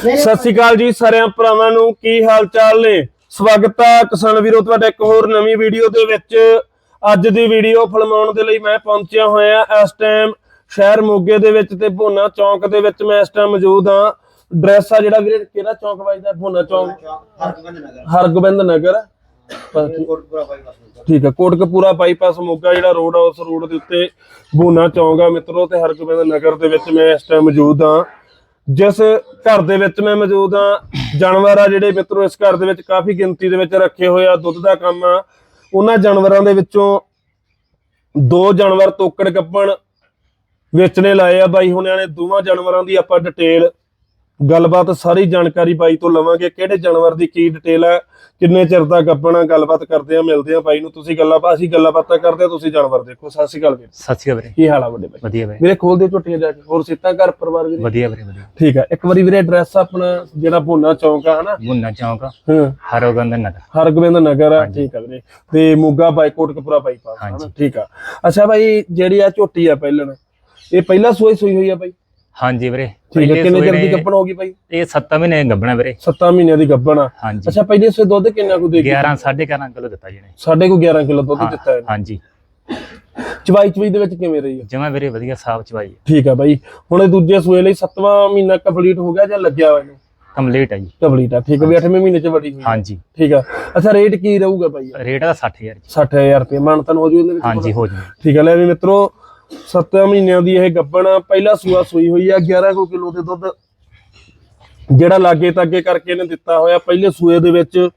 ਸਤਿ ਸ਼੍ਰੀ ਅਕਾਲ ਜੀ ਸਾਰਿਆਂ ਭਰਾਵਾਂ ਨੂੰ, ਕੀ ਹਾਲ ਚਾਲ ਨੇ? ਸਵਾਗਤ ਹੈ ਕਿਸਾਨ ਵੀਰੋ, ਤੁਹਾਡਾ ਇੱਕ ਹੋਰ ਨਵੀਂ ਵੀਡੀਓ ਦੇ ਵਿੱਚ। ਅੱਜ ਦੀ ਵੀਡੀਓ ਫਿਲਮਾਉਣ ਦੇ ਲਈ ਮੈਂ ਪਹੁੰਚਿਆ ਹੋਇਆ ਇਸ ਟਾਈਮ ਸ਼ਹਿਰ ਮੋਗੇ ਦੇ ਵਿੱਚ ਤੇ ਭੋਨਾ ਚੌਂਕ ਦੇ ਵਿੱਚ ਮੈਂ ਇਸ ਟਾਈਮ ਮੌਜੂਦ ਹਾਂ। ਡਰੈਸ ਆ ਜਿਹੜਾ ਵੀਰੇ, ਕਿਹੜਾ ਚੌਂਕ ਵੱਜਦਾ? ਭੋਨਾ ਚੌਂਕ? ਹਰਗੋਬਿੰਦ ਨਗਰ। ਠੀਕ ਹੈ ਕੋਟਕਪੂਰਾ ਬਾਈਪਾਸ ਮੋਗਾ ਜਿਹੜਾ ਰੋਡ ਆ, ਉਸ ਰੋਡ ਦੇ ਉੱਤੇ ਭੋਨਾ ਚੌਂਕ ਆ ਮਿੱਤਰੋ ਤੇ ਹਰਗੋਬਿੰਦ ਨਗਰ ਦੇ ਵਿੱਚ ਮੈਂ ਇਸ ਟਾਈਮ ਮੌਜੂਦ ਹਾਂ। ਜਿਸ ਘਰ ਦੇ ਵਿੱਚ ਮੈਂ ਮੌਜੂਦ ਹਾਂ, ਜਾਨਵਰ ਆ ਜਿਹੜੇ ਮਿੱਤਰੋ, ਇਸ ਘਰ ਦੇ ਵਿੱਚ ਕਾਫੀ ਗਿਣਤੀ ਦੇ ਵਿੱਚ ਰੱਖੇ ਹੋਏ ਆ, ਦੁੱਧ ਦਾ ਕੰਮ ਆ। ਉਹਨਾਂ ਜਾਨਵਰਾਂ ਦੇ ਵਿੱਚੋਂ ਦੋ ਜਾਨਵਰ ਤੋਕੜ ਕੱਪਣ ਵੇਚਣੇ ਲਾਏ ਆ ਬਾਈ ਹੁਣਿਆਂ ਨੇ ਦੋਵਾਂ ਜਾਨਵਰਾਂ ਦੀ ਆਪਾਂ ਡਿਟੇਲ ਗੱਲਬਾਤ ਸਾਰੀ ਜਾਣਕਾਰੀ ਬਾਈ ਤੋਂ ਲਵਾਂਗੇ। ਕਿਹੜੇ ਜਾਨਵਰ ਦੀ ਕੀ ਡਿਟੇਲ ਹੈ? ਕਿੰਨੇ ਚਿਰ ਦਾ ਗੱਪਣਾ ਗੱਲਬਾਤ ਕਰਦੇ ਆ ਮਿਲਦੇ ਆ ਬਾਈ ਨੂੰ। ਤੁਸੀਂ ਗੱਲਾਂ ਅਸੀਂ ਗੱਲਾਂ ਬਾਤਾਂ ਕਰਦੇ ਆ ਤੁਸੀਂ ਜਾਨਵਰ ਦੇਖੋ। ਸਤਿ ਸ਼੍ਰੀ ਅਕਾਲ ਵੀਰ। ਸਤਿ ਸ਼੍ਰੀ ਅਕਾਲ ਵੀਰੇ। ਕੀ ਹਾਲ ਆ ਵੱਡੇ ਬਾਈ? ਵਧੀਆ ਵੀਰੇ ਵੀਰੇ ਖੋਲ ਦਿਓ ਝੋਟੀਆਂ ਜਾ ਕੇ। ਹੋਰ ਸਿੱਤਾ ਘਰ ਪਰਿਵਾਰ ਵੀਰੇ? ਵਧੀਆ ਵੀਰੇ ਵਧੀਆ। ਠੀਕ ਆ। ਇੱਕ ਵਾਰੀ ਵੀਰੇ ਐਡਰੈਸ ਆਪਣਾ ਜਿਹੜਾ ਭੋਨਾ ਚੌਂਕ ਆ ਹਨਾ? ਮੁੰਨਾ ਚੌਂਕ ਹਾਂ। ਹਰੋਗੰਦ ਨਗਰ। ਹਰਗੋਬਿੰਦ ਨਗਰ ਆ। ਠੀਕ ਆ ਵੀਰੇ। ਤੇ ਮੋਗਾ ਬਾਈਕੋਟ ਕਪੂਰਾ ਬਾਈਪਾਸ ਹਨਾ। ਠੀਕ ਆ। ਅੱਛਾ ਬਾਈ ਜਿਹੜੀ ਆ ਝੋਟੀ ਆ ਪਹਿਲਣ ਇਹ ਪਹਿਲਾ ਸੂਈ ਸੂਈ ਹੋਈ ਆ ਬਾਈ? ਹਾਂਜੀ ਵੀਰੇ। ਠੀਕ ਆ ਪਹਿਲੇ ਕਿੰਨੇ ਸੂਏ ਚਿਰ ਦੀ ਨੇ- ਗੱਭਣ ਹੋ ਗਈ ਬਾਈ? ਇਹ 7 ਮਹੀਨੇ ਗੱਬਣਾ ਵੀਰੇ। 7 ਮਹੀਨਿਆਂ ਦੀ ਗੱਭਣ ਆ। ਅੱਛਾ ਪਹਿਲੇ ਸੂਏ ਦੁੱਧ ਕਿੰਨਾ ਕੁ ਦੇ ਗਈ 11 11.5 ਕਿਲੋ ਦਿੱਤਾ ਜੀ ਨੇ ਸਾਡੇ ਕੋ 11 ਕਿਲੋ ਦੁੱਧ ਦਿੱਤਾ ਹੈ ਹਾਂਜੀ। ਚਵਾਈ ਚਵਾਈ ਦੇ ਵਿੱਚ ਕਿਵੇਂ ਰਹੀ ਆ? ਜਮਾ ਵੀਰੇ ਵਧੀਆ ਸਾਫ਼ ਚਵਾਈ ਠੀਕ ਆ ਬਾਈ। ਹੁਣ ਇਹ ਦੂਜੇ ਸੂਏ ਲਈ 7ਵਾਂ ਮਹੀਨਾ ਕੰਪਲੀਟ ਹੋ ਗਿਆ ਜਾਂ ਲੱਗਿਆ ਹੋਇਆ ਇਹਨੂੰ? ਕੰਪਲੀਟ ਹੈ ਜੀ। ਕੰਪਲੀਟ ਆ ਠੀਕ ਆ ਵੀ 8ਵੇਂ ਮਹੀਨੇ ਚ ਵੜੀ ਹੋਈ ਆ। ਹਾਂਜੀ। ਠੀਕ ਆ। ਅੱਛਾ ਰੇਟ ਕੀ ਰਹੂਗਾ ਬਾਈ? ਰੇਟ ਦਾ 60000 ਜੀ। 60000 ਰੁਪਏ। ਮਾਨਤਨ ਹੋ ਜੂ ਇਹਦੇ ਵਿੱਚ ਹਾਂਜੀ ਹੋ ਜੂ। ਠੀਕ ਹੈ ਲੈ ਵੀ ਮਿੱਤਰੋ 7 ਮਹੀਨਿਆਂ ਦੀ ਇਹ ਗੱਬਣ ਪਹਿਲਾ ਸੂਆ ਸੂਈ ਹੋਈ ਆ 11 ਕੋ ਕਿਲੋ ਦੇ ਦੁੱਧ। ਜਿਹੜਾ ਲਾਗੇ ਤਾਗੇ ਕਰਕੇ ਇਹਨੇ ਦਿੱਤਾ ਹੋਇਆ, ਪਹਿਲੇ ਸੂਏ ਦੇ ਵਿੱਚ।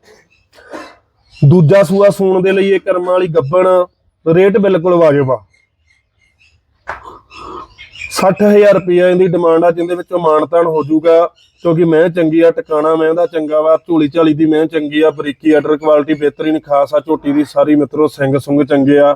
ਦੂਜਾ ਸੂਆ ਸੂਣ ਦੇ ਲਈ ਇਹ ਕਰਮਾਂ ਵਾਲੀ ਗੱਬਣ, ਰੇਟ ਬਿਲਕੁਲ ਵਾਜਬ ਆ। 60000 ਰੁਪਏ ਇਹਦੀ ਡਿਮਾਂਡ ਆ ਜਿੰਦੇ ਵਿੱਚੋਂ ਮਾਨਤਾਨ ਹੋ ਜਾਊਗਾ, ਕਿਉਂਕਿ ਮੈਂ ਚੰਗੀ ਆ, ਟਿਕਾਣਾ ਮੈਂ ਦਾ ਚੰਗਾ ਵਾ, ਝੋਲੀ ਝਾਲੀ ਦੀ ਮੈਂ ਚੰਗੀ ਆ, ਬਰੀਕੀ ਆਰਡਰ ਕੁਆਲਿਟੀ ਬਿਹਤਰੀਨ, ਖਾਸ ਆ, ਝੋਟੀ ਦੀ ਸਾਰੀ ਮਿੱਤਰੋ, ਸਿੰਘ ਸੁੰਗ ਚੰਗੇ ਆ।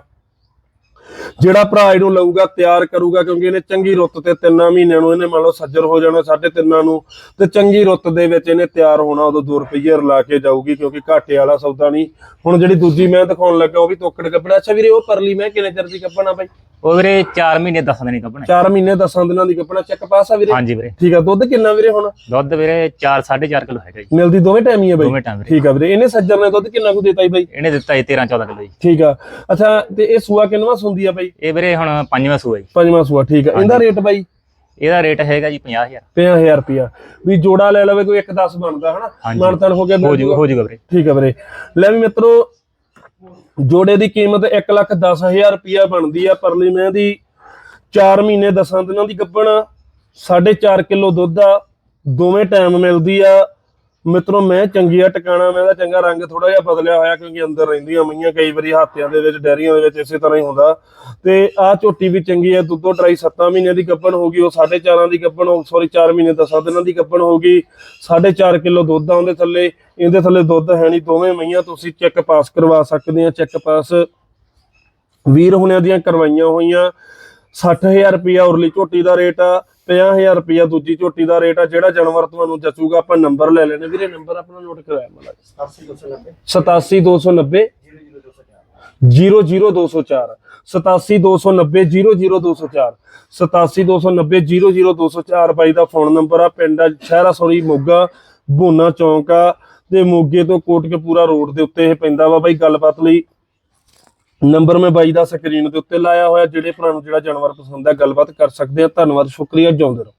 ਜਿਹੜਾ ਭਰਾ ਇਹਨੂੰ ਲਊਗਾ, ਤਿਆਰ ਕਰੂਗਾ, ਕਿਉਂਕਿ ਇਹਨੇ ਚੰਗੀ ਰੁੱਤ ਤੇ ਤਿੰਨਾਂ ਮਹੀਨਿਆਂ ਨੂੰ ਇਹਨੇ ਮੰਨ ਲਓ ਸੱਜਰ ਹੋ ਜਾਣਾ, ਸਾਢੇ ਤਿੰਨਾਂ ਨੂੰ, ਤੇ ਚੰਗੀ ਰੁੱਤ ਦੇ ਵਿੱਚ ਇਹਨੇ ਤਿਆਰ ਹੋਣਾ, ਉਦੋਂ 2 ਰੁਪਏ ਰਲਾ ਕੇ ਜਾਊਗੀ, ਕਿਉਂਕਿ ਘਾਟੇ ਵਾਲਾ ਸੌਦਾ ਨਹੀਂ। ਹੁਣ ਜਿਹੜੀ ਦੂਜੀ ਮੈਂ ਦਿਖਾਉਣ ਲੱਗਾ, ਉਹ ਵੀ ਤੋਕੜ ਕੱਪੜਾ। ਅੱਛਾ ਵੀਰੇ, ਉਹ ਪਰਲੀ ਮੈਂ ਕਿੰਨੇ ਚਿਰ ਦੀ ਕੱਪਣਾ ਬਾਈ? ਉਹ ਵੀਰੇ 4 ਮਹੀਨੇ 10 ਦਿਨ ਗੱਬਣਾ 4 ਮਹੀਨੇ 10 ਦਿਨਾਂ ਦੀ ਕੱਪਣਾ ਚੱਕ ਪਾਸ ਆ ਵੀਰੇ? ਹਾਂਜੀ ਵੀਰੇ। ਠੀਕ ਆ ਦੁੱਧ ਕਿੰਨਾ ਵੀਰੇ ਹੁਣ? ਦੁੱਧ ਵੀਰੇ 4 4.5 ਕਿਲੋ ਹੈਗਾ ਜੀ। ਮਿਲਦੀ ਦੋਵੇਂ ਟਾਈਮ ਹੀ ਆ ਬਾਈ? ਦੋਵੇਂ ਟਾਈਮ ਠੀਕ ਆ ਵੀਰੇ ਇਹਨੇ ਸੱਜਰ ਨੇ ਦੁੱਧ ਕਿੰਨਾ ਕੁ ਦੇਤਾ ਜੀ ਬਾਈ? ਇਹਨੇ ਦਿੱਤਾ ਜੀ 13 14 ਕਿਲੋ ਜੀ। ਠੀਕ ਆ ਅੱਛਾ ਤੇ ਇਹ ਸੂਆ ਕਿੰਨਵਾ ਸੁੰਦੀ ਆ ਬਾਈ? ਇਹ ਵੀਰੇ ਹੁਣ ਪੰਜਵਾਂ ਸੂਆ ਜੀ। ਪੰਜਵਾਂ ਸੂਆ ਠੀਕ ਆ। ਇਹਦਾ ਰੇਟ ਬਾਈ? ਇਹਦਾ ਰੇਟ ਹੈਗਾ ਜੀ 50000 50000 ਰੁਪਿਆ ਵੀ ਜੋੜਾ ਲੈ ਲਵੇ ਕੋਈ 1.10 ਬਣਦਾ ਹਨਾ। ਮਾਨਤਨ ਹੋ ਗਿਆ ਹੋ ਜੂਗਾ ਹੋ ਜੂਗਾ ਵੀਰੇ। ਠੀਕ ਆ ਵੀਰੇ। ਲੈ ਵੀ ਮਿੱਤਰੋ ਜੋੜੇ ਦੀ ਕੀਮਤ 110000 ਰੁਪਿਆ ਬਣਦੀ ਆ ਪਰਲੀ ਮੈਂ ਦੀ 4 ਮਹੀਨੇ 10 ਦਿਨਾਂ ਦੀ ਗੱਭਣ 4.5 ਕਿਲੋ ਦੁੱਧ ਆ, ਦੋਵੇਂ ਟਾਈਮ ਮਿਲਦੀ ਆ। ਮਿੱਤਰੋ, ਮੈਂ ਚੰਗੀ ਆ, ਟਿਕਾਣਾ, ਮੈਂ ਦਾ ਚੰਗਾ ਰੰਗ ਥੋੜਾ ਜਿਹਾ ਬਦਲਿਆ ਹੋਇਆ ਕਿਉਂਕਿ ਅੰਦਰ ਰਹਿੰਦੀਆਂ ਮਈਆਂ ਕਈ ਵਾਰੀ ਹਾਥਿਆਂ ਦੇ ਵਿੱਚ, ਡੈਰੀਆਂ ਦੇ ਵਿੱਚ ਇਸੇ ਤਰ੍ਹਾਂ ਹੀ ਹੁੰਦਾ। ਤੇ ਆ ਝੋਟੀ ਵੀ ਚੰਗੀ ਆ, ਦੁੱਧੋ ਡਰਾਈ 7 ਮਹੀਨਿਆਂ ਦੀ ਗੱਭਣ ਹੋ ਗਈ, ਉਹ 4.5 ਦੀ ਗੱਭਣ ਹੋ ਸੌਰੀ 4 ਮਹੀਨੇ 10 ਦਿਨਾਂ ਦੀ ਗੱਭਣ ਹੋ ਗਈ। 4.5 ਕਿਲੋ ਦੁੱਧ ਆ ਉਹਦੇ ਥੱਲੇ, ਇਹਦੇ ਥੱਲੇ ਦੁੱਧ ਹੈ ਨਹੀਂ, ਦੋਵੇਂ ਮਈਆਂ ਤੁਸੀਂ ਚੈੱਕ ਪਾਸ ਕਰਵਾ ਸਕਦੇ ਆ, ਚੈੱਕ ਪਾਸ। ਵੀਰ ਹੁਣਿਆਂ ਦੀਆਂ ਕਰਵਾਈਆਂ ਹੋਈਆਂ 60000 ਰੁਪਿਆ ਉਰਲੀ ਝੋਟੀ ਦਾ ਰੇਟ ਆ 50000 ਰੁਪਿਆ ਦੂਜੀ ਝੋਟੀ ਦਾ ਰੇਟ ਆ ਜਿਹੜਾ ਜਾਨਵਰ ਤੁਹਾਨੂੰ ਜਚੂਗਾ ਆਪਾਂ ਨੰਬਰ ਲੈ ਲੈਣੇ। ਵੀਰੇ ਨੰਬਰ ਆਪਣਾ ਨੋਟ ਕਰਾਇਆ ਮਲਾ 87290 00204 87290 00204 87290 00204 ਬਾਈ ਦਾ ਫੋਨ ਨੰਬਰ ਆ ਪਿੰਡ ਆ ਸ਼ਹਿਰਾ ਸੋਰੀ ਮੋਗਾ ਬੋਨਾ ਚੌਂਕ ਆ। ਤੇ ਮੋਗੇ ਤੋਂ ਕੋਟਕਪੂਰਾ ਰੋਡ ਦੇ ਉੱਤੇ ਇਹ ਪੈਂਦਾ ਵਾ ਬਾਈ ਗੱਲਬਾਤ ਲਈ ਨੰਬਰ ਮੈਂ ਬਾਈ ਦਾ ਸਕਰੀਨ ਦੇ ਉੱਤੇ ਲਾਇਆ ਹੋਇਆ, ਜਿਹੜੇ ਭਰਾ ਨੂੰ ਜਿਹੜਾ ਜਾਨਵਰ ਪਸੰਦ ਹੈ, ਗੱਲਬਾਤ ਕਰ ਸਕਦੇ ਆ। ਧੰਨਵਾਦ, ਸ਼ੁਕਰੀਆ, ਜਿਉਂਦੇ ਰਹੋ।